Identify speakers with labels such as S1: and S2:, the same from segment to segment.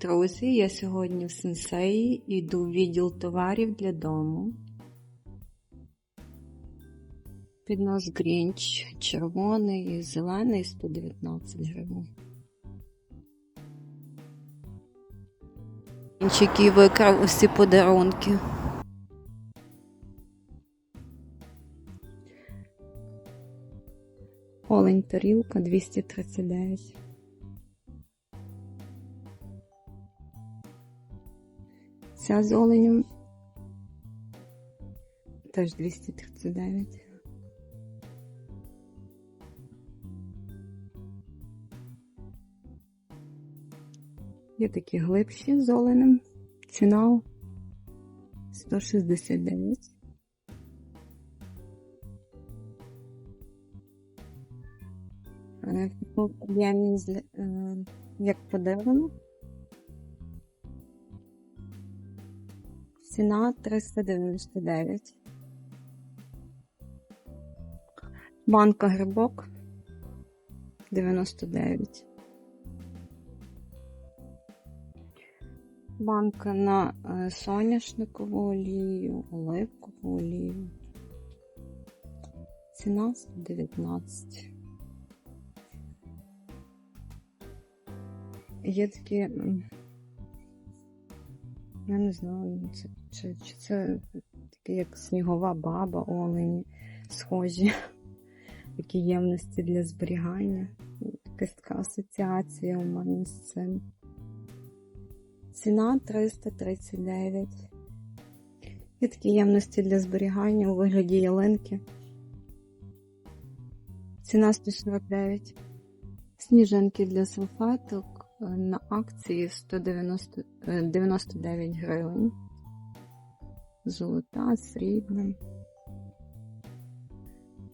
S1: Друзі, я сьогодні в сенсеї йду в відділ товарів для дому. Піднос Грінч червоний зелений 119 гривень. Грінч, який викрав усі подарунки. Олень тарілка 239. Ця з оленем теж 239. Є такі глибші з оленем. Ціна 169. Е, Ємність е, як подарунок. Ціна 399. Банка грибок 99. Банка на е, соняшникову олію, оливкову олію. Ціна 119. Є такі, я не знаю, це, чи, чи це таке як снігова баба, олені, схожі, такі ємності для зберігання. Якась така асоціація у мене з цим. Ціна 339. Є такі ємності для зберігання у вигляді ялинки. Ціна 149. Сніжинки для салфеток на акції 199 гривень. Золота, срібна.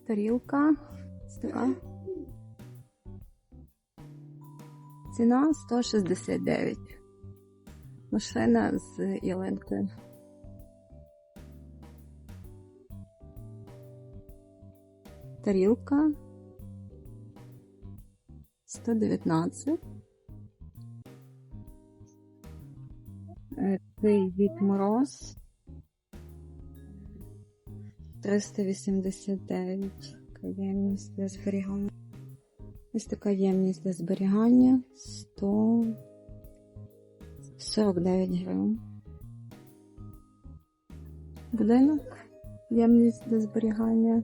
S1: Тарілка. Така. Ціна 169. Машина з ялинкою. Тарілка 119. Цей від мороз 389. Така ємність для зберігання. Ось така ємність для зберігання 149 гривень. Будинок. Ємність для зберігання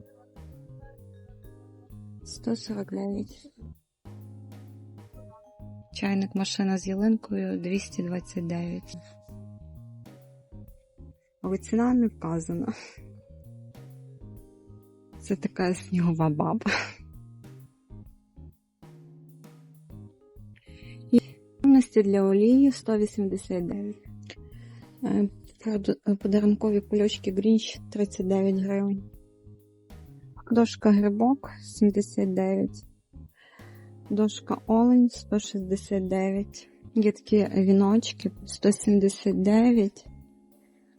S1: 149. Чайник машина з ялинкою 229. Але ціна не вказана. Це така снігова баба. Ємності для олії 189. Е, Подарункові кульочки Грінч 39 гривень. Дошка грибок 79. Дошка олень 169. Є такі віночки 179,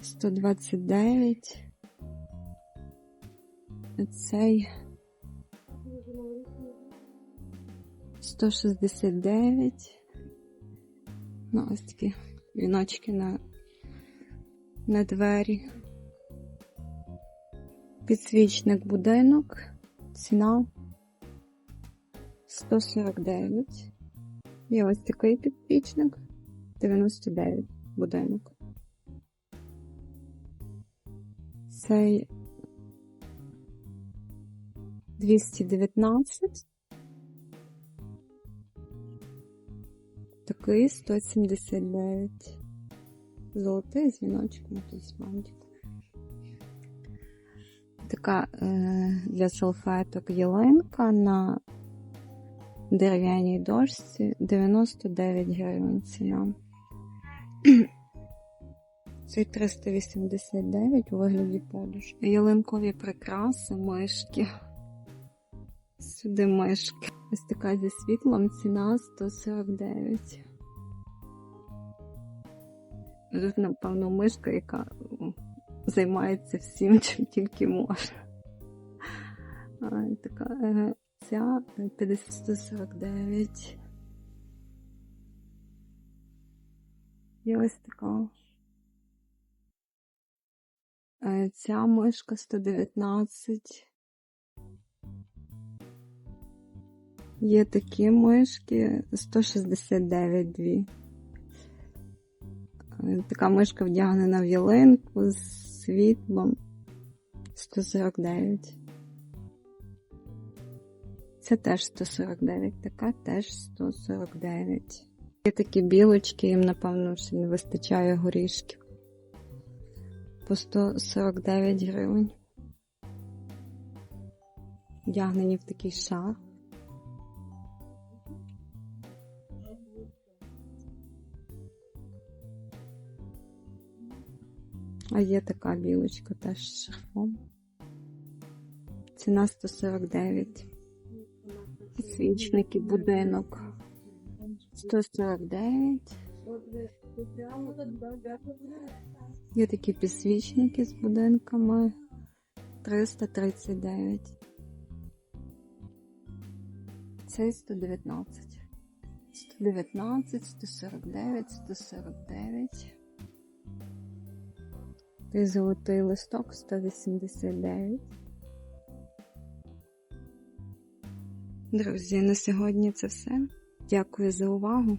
S1: 129. Цей 169. Ну, ось такі віночки на, на двері. Підсвічник будинок. Ціна 149. Є ось такий підпічник. 99 будинок. Цей 219. Такий 179. Золотий з віночком тут бантик. Така е, для салфеток ялинка на дерев'яній дошці 99 гривень ціна. Цей 389 у вигляді подушки. Ялинкові прикраси, мишки. Сюди мишки. Ось така зі світлом ціна 149. Тут, напевно, мишка, яка займається всім, чим тільки може. А, така, е, ця е, 50 149. Є ось така. Е, Ця мишка 119. Є такі мишки 169 дві. Е, Така мишка вдягнена в ялинку з світлом 149. Це теж 149, така теж 149. Є такі білочки, їм, напевно, ще не вистачає горішків. По 149 гривень. Вдягнені в такий шар. А є така білочка теж з шарфом. Ціна 149. Свічники, будинок. 149. Є такі підсвічники з будинками. 339. Цей 119. 119, 149, 149. Той золотий листок 189. Друзі, на сьогодні це все. Дякую за увагу.